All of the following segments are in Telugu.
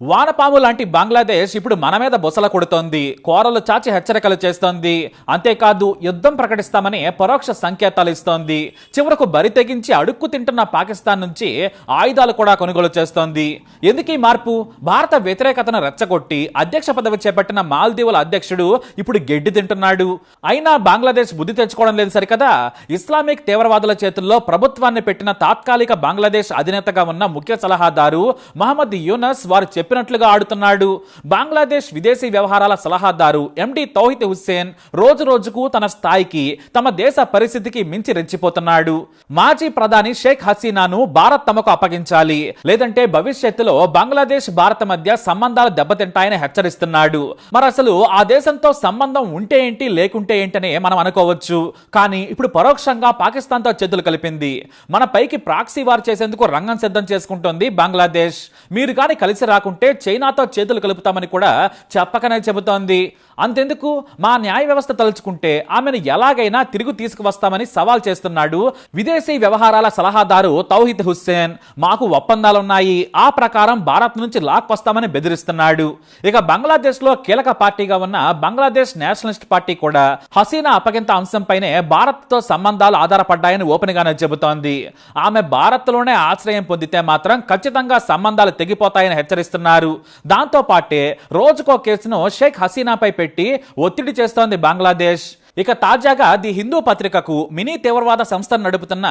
వానపాము లాంటి బంగ్లాదేశ్ ఇప్పుడు మన మీద బుసల కొడుతోంది. కోరలు చాచి హెచ్చరికలు చేస్తోంది. అంతేకాదు యుద్ధం ప్రకటిస్తామని పరోక్ష సంకేతాలు ఇస్తోంది. చివరకు బరి తెగించి అడుక్కు తింటున్న పాకిస్తాన్ నుంచి ఆయుధాలు కూడా కొనుగోలు చేస్తోంది. ఎందుకు ఈ మార్పు? భారత వ్యతిరేకతను రెచ్చగొట్టి అధ్యక్ష పదవి చేపట్టిన మాల్దీవుల అధ్యక్షుడు ఇప్పుడు గెడ్డి తింటున్నాడు. అయినా బంగ్లాదేశ్ బుద్ధి తెచ్చుకోవడం లేదు సరికదా? ఇస్లామిక్ తీవ్రవాదుల చేతుల్లో ప్రభుత్వాన్ని పెట్టిన తాత్కాలిక బంగ్లాదేశ్ అధినేతగా ఉన్న ముఖ్య సలహాదారు మహమ్మద్ యూనస్ వారు చెప్పినట్లుగా ఆడుతున్నాడు. బంగ్లాదేశ్ విదేశీ వ్యవహారాల సలహాదారు ఎండి తౌహిద్ హుస్సేన్ రోజు రోజుకు తన స్థాయికి తమ దేశ పరిస్థితికి మించి రెచ్చిపోతున్నాడు. మాజీ ప్రధాని షేక్ హసీనాను భారత్ తమకు అప్పగించాలి. లేదంటే భవిష్యత్తులో బంగ్లాదేశ్ భారత్ మధ్య సంబంధాలు దెబ్బతింటాయని హెచ్చరిస్తున్నాడు. మరి అసలు ఆ దేశంతో సంబంధం ఉంటే ఏంటి లేకుంటే ఏంటనే మనం అనుకోవచ్చు. కానీ ఇప్పుడు పరోక్షంగా పాకిస్తాన్తో చేతులు కలిపింది. మన పైకి ప్రాక్సీ వార్ చేసేందుకు రంగం సిద్ధం చేసుకుంటోంది బంగ్లాదేశ్. మీరు కానీ కలిసి రాకుండా ఉంటే చైనాతో చేతులు కలుపుతామని కూడా చెప్పకనే చెబుతోంది. అంతెందుకు? మా న్యాయ వ్యవస్థ తలుచుకుంటే ఆమెను ఎలాగైనా తిరిగి తీసుకువస్తామని సవాల్ చేస్తున్నాడు విదేశీ వ్యవహారాల సలహాదారు తౌహిద్ హుస్సేన్. మాకు ఒప్పందాలున్నాయి. ఆ ప్రకారం భారత్ నుంచి లాక్ వస్తామని బెదిరిస్తున్నాడు. ఇక బంగ్లాదేశ్లో కీలక పార్టీగా ఉన్న బంగ్లాదేశ్ నేషనలిస్ట్ పార్టీ కూడా హసీనా అపగింత అంశంపైనే భారత్తో సంబంధాలు ఆధారపడ్డాయని ఓపెన్ గానే చెబుతోంది. ఆమె భారత్లోనే ఆశ్రయం పొందితే మాత్రం ఖచ్చితంగా సంబంధాలు తెగిపోతాయని హెచ్చరిస్తున్నారు. దాంతో పాటే రోజుకో కేసును షేక్ హసీనాపై పెట్టి ఒత్తిడి చేస్తోంది బంగ్లాదేశ్. ఇక తాజాగా ది హిందూ పత్రికకు మినీ తీవ్రవాద సంస్థను నడుపుతున్న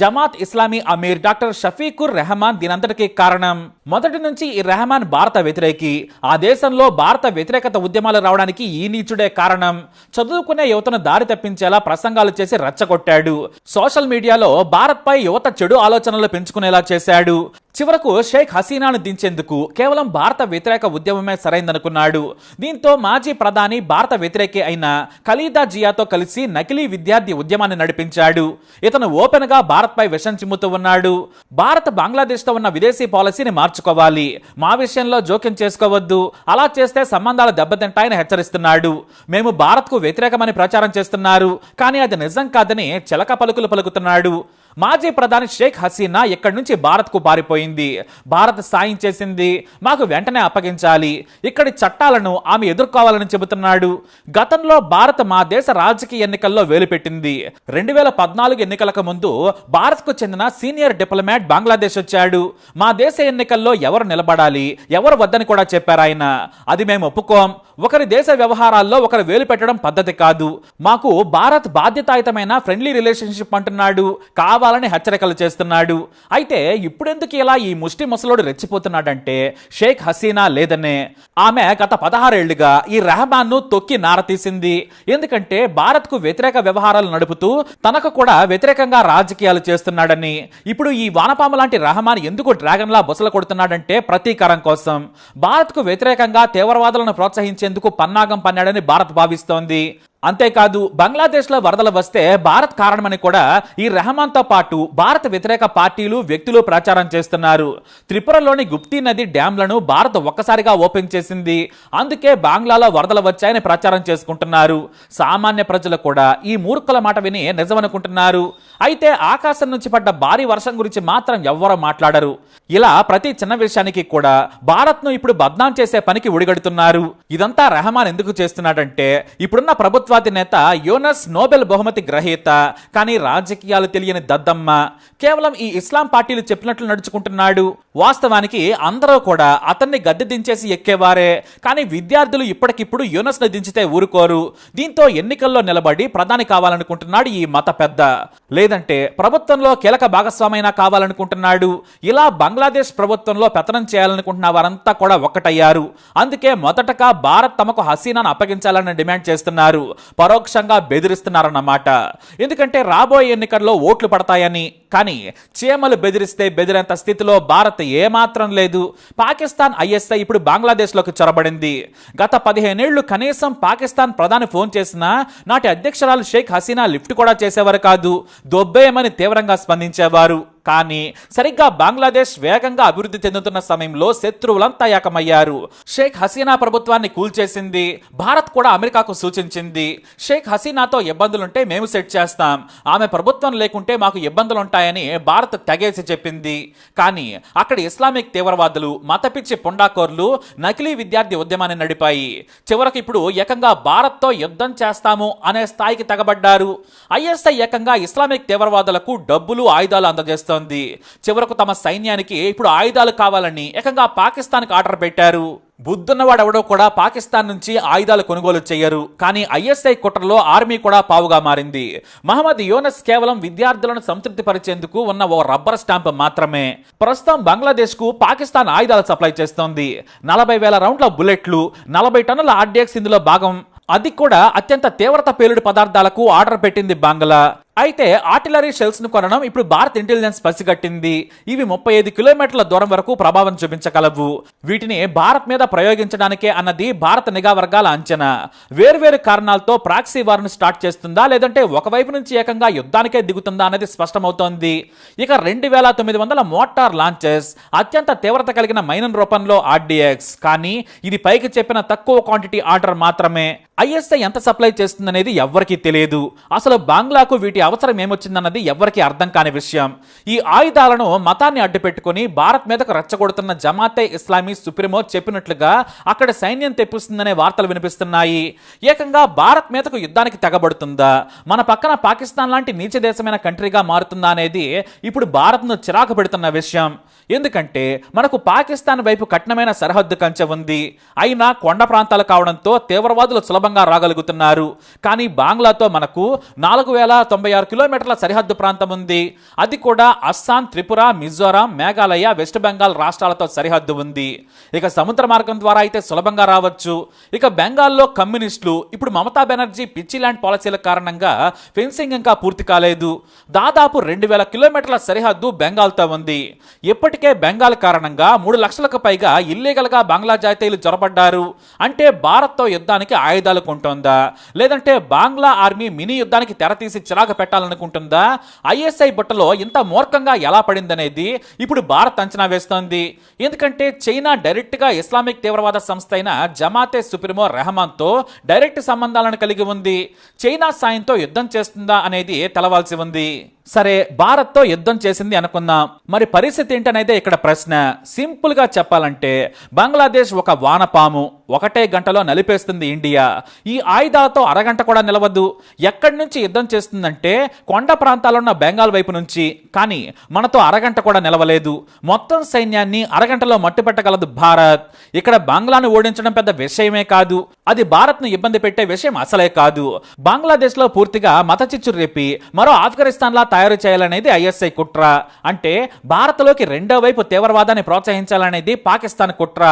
జమాత్ ఇస్లామీ అమీర్ డాక్టర్ షఫీకుర్ రెహమాన్ దీనంతటికీ కారణం. మొదటి నుంచి ఈ రెహమాన్ భారత వ్యతిరేకి. ఆ దేశంలో భారత వ్యతిరేకత ఉద్యమాలు రావడానికి ఈ నీచుడే కారణం. చదువుకునే యువతను దారి తప్పించేలా ప్రసంగాలు చేసి రెచ్చగొట్టాడు. సోషల్ మీడియాలో భారత్ పై యువత చెడు ఆలోచనలు పెంచుకునేలా చేశాడు. చివరకు షేక్ హసీనాను దించేందుకు కేవలం భారత వ్యతిరేక ఉద్యమమే సరైందనుకున్నాడు. దీంతో మాజీ ప్రధాని భారత వ్యతిరేకి అయిన ఖలీదా జియాతో కలిసి నకిలీ విద్యార్థి ఉద్యమాన్ని నడిపించాడు. ఇతను ఓపెన్గా భారత్ పై విషం చిమ్ముతూ ఉన్నాడు. భారత్ బంగ్లాదేశ్తో ఉన్న విదేశీ పాలసీని మార్చుకోవాలి. మా విషయంలో జోక్యం చేసుకోవద్దు. అలా చేస్తే సంబంధాలు దెబ్బతింటాయని హెచ్చరిస్తున్నాడు. మేము భారత్కు వ్యతిరేకమని ప్రచారం చేస్తున్నారు. కానీ అది నిజం కాదని చిలక పలుకులు పలుకుతున్నాడు. మాజీ ప్రధాని షేక్ హసీనా ఇక్కడి నుంచి భారత్కు పారిపోయింది? భారత్ సాయం చేసింది మాకు వెంటనే అప్పగించాలి. ఇక్కడి చట్టాలను ఆమె ఎదుర్కోవాలని చెబుతున్నాడు. గతంలో భారత్ మా దేశ రాజకీయ ఎన్నికల్లో వేలుపెట్టింది. రెండు వేల పద్నాలుగు ఎన్నికలకు ముందు భారత్కు చెందిన సీనియర్ డిప్లొమాట్ బంగ్లాదేశ్ వచ్చాడు. మా దేశ ఎన్నికల్లో ఎవరు నిలబడాలి? ఎవరు వద్దని కూడా చెప్పారు ఆయన. అది మేము ఒప్పుకోం. ఒకరి దేశ వ్యవహారాల్లో ఒకరు వేలు పెట్టడం పద్ధతి కాదు. మాకు భారత్ బాధ్యతాయుతమైన ఫ్రెండ్లీ రిలేషన్షిప్ అంటున్నాడు. కావాలి కావాలని హెచ్చరికలు చేస్తున్నాడు. అయితే ఇప్పుడెందుకు ఇలా ఈ ముష్టి ముసలోడు రెచ్చిపోతున్నాడంటే షేక్ హసీనా లేదనే. ఆమె గత పదహారేళ్ళుగా ఈ రెహమాన్ను తొక్కి నారతీసింది ఎందుకంటే భారత్కు వ్యతిరేక వ్యవహారాలు నడుపుతూ తనకు కూడా వ్యతిరేకంగా రాజకీయాలు చేస్తున్నాడని. ఇప్పుడు ఈ వానపాము లాంటి రెహమాన్ ఎందుకు డ్రాగన్ లా బుసలు కొడుతున్నాడంటే ప్రతీకారం కోసం. భారత్కు వ్యతిరేకంగా తీవ్రవాదులను ప్రోత్సహించేందుకు పన్నాగం పన్నాడని భారత్ భావిస్తోంది. అంతేకాదు బంగ్లాదేశ్లో వరదలు వస్తే భారత్ కారణమని కూడా ఈ రెహమాన్తో పాటు భారత వ్యతిరేక పార్టీలు వ్యక్తులు ప్రచారం చేస్తున్నారు. త్రిపురలోని గుప్తీ నది డ్యాంలను భారత్ ఒక్కసారిగా ఓపెన్ చేసింది. అందుకే బాంగ్లాలో వరదలు వచ్చాయని ప్రచారం చేసుకుంటున్నారు. సామాన్య ప్రజలు కూడా ఈ మూర్ఖుల మాట విని నిజమనుకుంటున్నారు. అయితే ఆకాశం నుంచి పడ్డ భారీ వర్షం గురించి మాత్రం ఎవ్వరూ మాట్లాడరు. ఇలా ప్రతి చిన్న విషయానికి కూడా భారత్ను ఇప్పుడు బద్నాం చేసే పనికి ఉడిగడుతున్నారు ఇదంతా రెహమాన్ ఎందుకు చేస్తున్నాడంటే ఇప్పుడున్న ప్రభుత్వం ప్రభుత్వాధినేత యోనస్ నోబెల్ బహుమతి గ్రహీత కానీ రాజకీయాలు తెలియని దద్దమ్మ. కేవలం ఈ ఇస్లాం పార్టీలు చెప్పినట్లు నడుచుకుంటున్నాడు. వాస్తవానికి అందరూ కూడా అతన్ని గద్దె దించేసి ఎక్కేవారే. కానీ విద్యార్థులు ఇప్పటికిప్పుడు యూనస్ను దించితే ఊరుకోరు. దీంతో ఎన్నికల్లో నిలబడి ప్రధాని కావాలనుకుంటున్నాడు ఈ మత పెద్ద. లేదంటే ప్రభుత్వంలో కీలక భాగస్వామైనా కావాలనుకుంటున్నాడు. ఇలా బంగ్లాదేశ్ ప్రభుత్వంలో పెత్తనం చేయాలనుకుంటున్న వారంతా కూడా ఒక్కటయ్యారు. అందుకే మొదటగా భారత్ తమకు హసీనాను అప్పగించాలని డిమాండ్ చేస్తున్నారు. పరోక్షంగా బెదిరిస్తున్నారన్నమాట ఎందుకంటే రాబోయే ఎన్నికల్లో ఓట్లు పడతాయని కానీ చీమలు బెదిరిస్తే బెదిరేంత స్థితిలో భారత్ ఏమాత్రం లేదు. పాకిస్తాన్ ఐఎస్ఐ ఇప్పుడు బంగ్లాదేశ్లోకి చొరబడింది. గత పదిహేనేళ్ళు కనీసం పాకిస్తాన్ ప్రధాని ఫోన్ చేసినా నాటి అధ్యక్షురాలు షేక్ హసీనా లిఫ్ట్ కూడా చేసేవారు కాదు. దొబ్బేయమని తీవ్రంగా స్పందించేవారు. కానీ సరిగ్గా బంగ్లాదేశ్ వేగంగా అభివృద్ధి చెందుతున్న సమయంలో శత్రువులంతా ఏకమయ్యారు. షేక్ హసీనా ప్రభుత్వాన్ని కూల్చేసింది. భారత్ కూడా అమెరికాకు సూచించింది. షేక్ హసీనాతో ఇబ్బందులుంటే మేము సెట్ చేస్తాం. ఆమె ప్రభుత్వం లేకుంటే మాకు ఇబ్బందులుంటాయని భారత్ తెగేసి చెప్పింది. కానీ అక్కడ ఇస్లామిక్ తీవ్రవాదులు మతపిచ్చి పుండాకోర్లు నకిలీ విద్యార్థి ఉద్యమాన్ని నడిపాయి. చివరకు ఇప్పుడు ఏకంగా భారత్తో యుద్ధం చేస్తాము అనే స్థాయికి తెగబడ్డారు. ఐఎస్ఐ ఏకంగా ఇస్లామిక్ తీవ్రవాదులకు డబ్బులు ఆయుధాలు అందజేస్తోంది. చివరకు తమ సైన్యానికి ఇప్పుడు ఆయుధాలు కావాలని ఏకంగా పాకిస్తాన్కి ఆర్డర్ పెట్టారు. బుద్ధున్నవాడెవడో కూడా పాకిస్తాన్ నుంచి ఆయుధాలు కొనుగోలు చేయరు. కానీ ఐఎస్ఐ కుట్రలో ఆర్మీ కూడా పావుగా మారింది. మహమ్మద్ యోనస్ కేవలం విద్యార్థులను సంతృప్తిపరిచేందుకు ఉన్న ఓ రబ్బర్ స్టాంప్ మాత్రమే. ప్రస్తుతం బంగ్లాదేశ్కు పాకిస్తాన్ ఆయుధాలు సప్లై చేస్తోంది. నలభై వేల రౌండ్ల బుల్లెట్లు నలభై టన్నుల ఆర్డిఎక్స్ ఇందులో భాగం. అది కూడా అత్యంత తీవ్రత పేలుడు పదార్థాలకు ఆర్డర్ పెట్టింది బంగ్లా. అయితే ఆర్టిలరీ షెల్స్ను కొనడం ఇప్పుడు భారత్ ఇంటెలిజెన్స్ పసిగట్టింది ఇవి ముప్పై ఐదు కిలోమీటర్ల దూరం వరకు ప్రభావం చూపించగలవు. వీటిని భారత్ మీద ప్రయోగించడానికే అన్నది భారత నిఘా వర్గాల అంచనా. వేర్వేరు కారణాలతో ప్రాక్సీ వార్ను స్టార్ట్ చేస్తుందా? లేదంటే ఒకవైపు నుంచి ఏకంగా యుద్ధానికే దిగుతుందా అనేది స్పష్టమవుతోంది. ఇక రెండు వేల తొమ్మిది వందల మోటార్ లాంచెస్ అత్యంత తీవ్రత కలిగిన మైనన్ రూపంలో ఆర్డిఎక్స్. కానీ ఇది పైకి చెప్పిన తక్కువ క్వాంటిటీ ఆర్డర్ మాత్రమే. ఐఎస్ఐ ఎంత సప్లై చేస్తుందనేది ఎవ్వరికీ తెలియదు. అసలు బంగ్లాకు వీటి అవసరం ఏమొచ్చిందన్నది ఎవరికీ అర్థం కాని విషయం. ఈ ఆయుధాలను మతాన్ని అడ్డుపెట్టుకుని భారత్ మీదకు రెచ్చగొడుతున్న జమాతే ఇస్లామీ సుప్రీమో చెప్పినట్లుగా అక్కడ సైన్యం తెప్పిస్తుందనే వార్తలు వినిపిస్తున్నాయి. ఏకంగా భారత్ మీదకు యుద్ధానికి తెగబడుతుందా? మన పక్కన పాకిస్తాన్ లాంటి నీచ దేశమైన కంట్రీగా మారుతుందా అనేది ఇప్పుడు భారత్ను చిరాకు పెడుతున్న విషయం. ఎందుకంటే మనకు పాకిస్తాన్ వైపు కఠినమైన సరిహద్దు కంచె ఉంది. అయినా కొండ ప్రాంతాలు కావడంతో తీవ్రవాదులు సులభంగా రాగలుగుతున్నారు. కానీ బంగ్లాతో మనకు నాలుగు వేల తొంభై ఆరు కిలోమీటర్ల సరిహద్దు ప్రాంతం ఉంది. అది కూడా అస్సాం త్రిపుర మిజోరాం మేఘాలయ వెస్ట్ బెంగాల్ రాష్ట్రాలతో సరిహద్దు ఉంది. ఇక సముద్ర మార్గం ద్వారా అయితే సులభంగా రావచ్చు. ఇక బెంగాల్లో కమ్యూనిస్టులు ఇప్పుడు మమతా బెనర్జీ పిచ్చి ల్యాండ్ పాలసీల కారణంగా ఫెన్సింగ్ ఇంకా పూర్తి కాలేదు. దాదాపు రెండు వేల కిలోమీటర్ల సరిహద్దు బెంగాల్తో ఉంది. ఇప్పటికే బెంగాల్ కారణంగా మూడు లక్షలకు పైగా ఇల్లీగల్గా బంగ్లా జాతీయులు చొరబడ్డారు. అంటే భారత్తో యుద్ధానికి ఆయుధాలు కొంటోందా? లేదంటే బంగ్లా ఆర్మీ మినీ యుద్ధానికి తెరతీసి చిరాకు పెట్టాలనుకుంటుందా? ఐఎస్ఐ బుట్టలో ఇంత మూర్ఖంగా ఎలా పడిందనేది ఇప్పుడు భారత్ అంచనా వేస్తోంది. ఎందుకంటే చైనా డైరెక్ట్గా ఇస్లామిక్ తీవ్రవాద సంస్థ అయిన జమాతే సుప్రీమో రెహమాన్తో డైరెక్ట్ సంబంధాలను కలిగి ఉంది. చైనా సాయంతో యుద్ధం చేస్తుందా అనేది తెలవాల్సి ఉంది. సరే భారత్తో యుద్ధం చేసింది అనుకుందాం. మరి పరిస్థితి ఏంటనేదే ఇక్కడ ప్రశ్న. సింపుల్గా చెప్పాలంటే బంగ్లాదేశ్ ఒక వానపాము. ఒకటే గంటలో నలిపేస్తుంది ఇండియా. ఈ ఆయుధాలతో అరగంట కూడా నిలవద్దు. ఎక్కడి నుంచి యుద్ధం చేస్తుందంటే కొండ ప్రాంతాల్లో ఉన్న బెంగాల్ వైపు నుంచి. కానీ మనతో అరగంట కూడా నిలవలేదు. మొత్తం సైన్యాన్ని అరగంటలో మట్టుపెట్టగలదు భారత్. ఇక్కడ బంగ్లాను ఓడించడం పెద్ద విషయమే కాదు. అది భారత్ను ఇబ్బంది పెట్టే విషయం అసలే కాదు. బంగ్లాదేశ్లో పూర్తిగా మత చిచ్చు రేపి మరో ఆఫ్ఘనిస్తాన్ లా తయారు చేయాలనేది ఐఎస్ఐ కుట్ర. అంటే భారత్లోకి రెండో వైపు తీవ్రవాదాన్ని ప్రోత్సహించాలనేది పాకిస్తాన్ కుట్ర.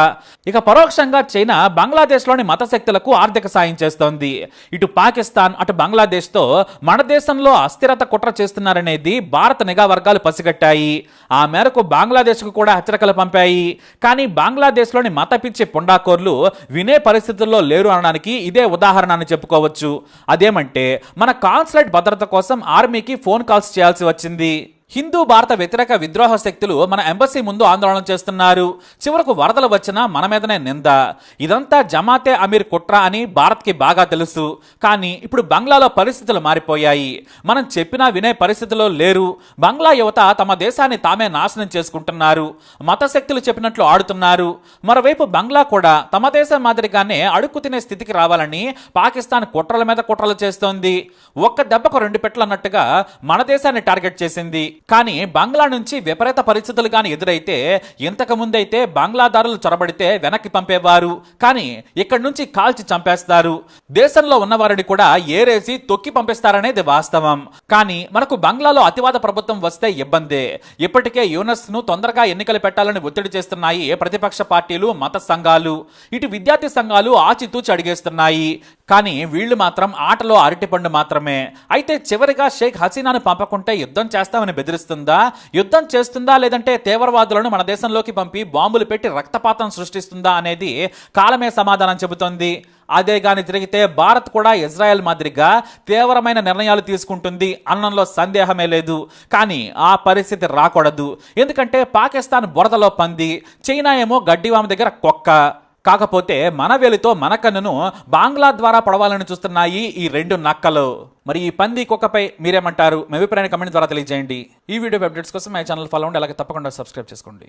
ఇక పరోక్షంగా చైనా బంగ్లాదేశ్లోని మత శక్తులకు ఆర్థిక సాయం చేస్తోంది. ఇటు పాకిస్తాన్ అటు బంగ్లాదేశ్తో మన దేశంలో అస్థిరత కుట్ర చేస్తున్నారనేది భారత నిఘా వర్గాలు పసిగట్టాయి. ఆ మేరకు బంగ్లాదేశ్కు కూడా హెచ్చరికలు పంపాయి. కానీ బంగ్లాదేశ్లోని మత పిచ్చి పుండాకోర్లు వినే పరిస్థితుల్లో లేరు అనడానికి ఇదే ఉదాహరణ అని చెప్పుకోవచ్చు. అదేమంటే మన కాన్సులేట్ భద్రత కోసం ఆర్మీకి ఫోన్ కాల్స్ చేయాల్సి వచ్చింది. హిందూ భారత వ్యతిరేక విద్రోహ శక్తులు మన ఎంబసీ ముందు ఆందోళన చేస్తున్నారు. చివరకు వరదలు వచ్చినా మన మీదనే నింద. ఇదంతా జమాతే అమీర్ కుట్ర అని భారత్కి బాగా తెలుసు. కానీ ఇప్పుడు బంగ్లాలో పరిస్థితులు మారిపోయాయి. మనం చెప్పినా వినే పరిస్థితిలో లేరు. బంగ్లా యువత తమ దేశాన్ని తామే నాశనం చేసుకుంటున్నారు. మత శక్తులు చెప్పినట్లు ఆడుతున్నారు. మరోవైపు బంగ్లా కూడా తమ దేశం మాదిరిగానే అడుక్కు తినే స్థితికి రావాలని పాకిస్తాన్ కుట్రల మీద కుట్రలు చేస్తోంది. ఒక్క దెబ్బకు రెండు పెట్లు అన్నట్టుగా మన దేశాన్ని టార్గెట్ చేసింది. కానీ బంగ్లా నుంచి విపరీత పరిస్థితులు కానీ ఎదురైతే ఇంతకు ముందైతే బంగ్లాదారులు చొరబడితే వెనక్కి పంపేవారు. కానీ ఇక్కడి నుంచి కాల్చి చంపేస్తారు. దేశంలో ఉన్నవారిని కూడా ఏరేసి తొక్కి పంపిస్తారనేది వాస్తవం. కానీ మనకు బంగ్లాలో అతివాద ప్రభుత్వం వస్తే ఇబ్బందే. ఇప్పటికే యూనస్ను తొందరగా ఎన్నికలు పెట్టాలని ఒత్తిడి చేస్తున్నాయి ప్రతిపక్ష పార్టీలు మత సంఘాలు. ఇటు విద్యార్థి సంఘాలు ఆచితూచి అడిగేస్తున్నాయి. కానీ వీళ్ళు మాత్రం ఆటలో అరటిపండు మాత్రమే. అయితే చివరిగా షేక్ హసీనాను పంపకుంటే యుద్ధం చేస్తామని బెదిరిస్తుందా? యుద్ధం చేస్తుందా? లేదంటే తీవ్రవాదులను మన దేశంలోకి పంపి బాంబులు పెట్టి రక్తపాతం సృష్టిస్తుందా అనేది కాలమే సమాధానం చెబుతోంది. అదే గాని జరిగితే భారత్ కూడా ఇజ్రాయెల్ మాదిరిగా తీవ్రమైన నిర్ణయాలు తీసుకుంటుంది అన్నంలో సందేహమే లేదు. కానీ ఆ పరిస్థితి రాకూడదు. ఎందుకంటే పాకిస్తాన్ బురదలో పంది చైనా ఏమో గడ్డివామ దగ్గర కుక్క. కాకపోతే మన వెలితో మన కన్నును బాంగ్లా ద్వారా పడవాలని చూస్తున్నాయి ఈ రెండు నక్కలు. మరి ఈ పంది కుక్కపై మీరేమంటారు? మీ అభిప్రాయాన్ని కమెంట్ ద్వారా తెలియజేయండి. ఈ వీడియో అప్డేట్స్ కోసం మా ఛానల్ ఫాలో అండి అలాగే తప్పకుండా సబ్స్క్రైబ్ చేసుకోండి.